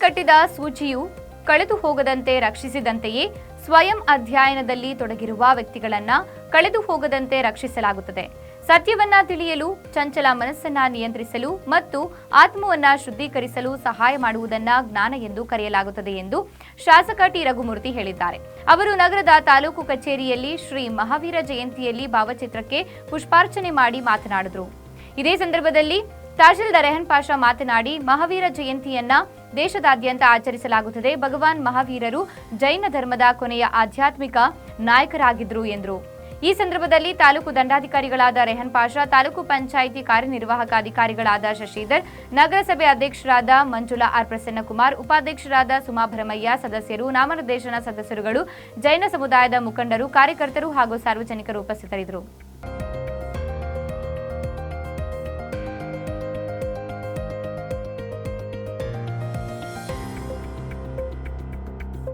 ಕಟ್ಟಿದ ಸೂಚಿಯು ಕಳೆದು ಹೋಗದಂತೆ ರಕ್ಷಿಸಿದಂತೆಯೇ ಸ್ವಯಂ ಅಧ್ಯಯನದಲ್ಲಿ ತೊಡಗಿರುವ ವ್ಯಕ್ತಿಗಳನ್ನ ಕಳೆದು ಹೋಗದಂತೆ ರಕ್ಷಿಸಲಾಗುತ್ತದೆ. ಸತ್ಯವನ್ನ ತಿಳಿಯಲು, ಚಂಚಲ ಮನಸ್ಸನ್ನ ನಿಯಂತ್ರಿಸಲು ಮತ್ತು ಆತ್ಮವನ್ನ ಶುದ್ಧೀಕರಿಸಲು ಸಹಾಯ ಮಾಡುವುದನ್ನ ಜ್ಞಾನ ಎಂದು ಕರೆಯಲಾಗುತ್ತದೆ ಎಂದು ಶಾಸಕ ಟಿ. ರಘುಮೂರ್ತಿ ಹೇಳಿದ್ದಾರೆ. ಅವರು ನಗರದ ತಾಲೂಕು ಕಚೇರಿಯಲ್ಲಿ ಶ್ರೀ ಮಹಾವೀರ ಜಯಂತಿಯಲ್ಲಿ ಭಾವಚಿತ್ರಕ್ಕೆ ಪುಷ್ಪಾರ್ಚನೆ ಮಾಡಿ ಮಾತನಾಡಿದರು. ಇದೇ ಸಂದರ್ಭದಲ್ಲಿ ತಹಶೀಲ್ದಾರ್ ರೆಹನ್ ಪಾಷಾ ಮಾತನಾಡಿ, ಮಹಾವೀರ ಜಯಂತಿಯನ್ನ ದೇಶದಾದ್ಯಂತ ಆಚರಿಸಲಾಗುತ್ತದೆ. ಭಗವಾನ್ ಮಹಾವೀರರು ಜೈನ ಧರ್ಮದ ಕೊನೆಯ ಆಧ್ಯಾತ್ಮಿಕ ನಾಯಕರಾಗಿದ್ರು ಎಂದರು. ಈ ಸಂದರ್ಭದಲ್ಲಿ ತಾಲೂಕು ದಂಡಾಧಿಕಾರಿಗಳಾದ ರೆಹನ್ ಪಾಷಾ, ತಾಲೂಕು ಪಂಚಾಯಿತಿ ಕಾರ್ಯನಿರ್ವಾಹಕ ಅಧಿಕಾರಿಗಳಾದ ಶಶಿಧರ್, ನಗರಸಭೆ ಅಧ್ಯಕ್ಷರಾದ ಮಂಜುಳಾ ಆರ್ ಪ್ರಸನ್ನಕುಮಾರ್, ಉಪಾಧ್ಯಕ್ಷರಾದ ಸುಮಾ ಭರಮಯ್ಯ ಸದಸ್ಯರು, ನಾಮನಿರ್ದೇಶನ ಸದಸ್ಯರುಗಳು, ಜೈನ ಸಮುದಾಯದ ಮುಖಂಡರು, ಕಾರ್ಯಕರ್ತರು ಹಾಗೂ ಸಾರ್ವಜನಿಕರು ಉಪಸ್ಥಿತರಿದ್ದರು.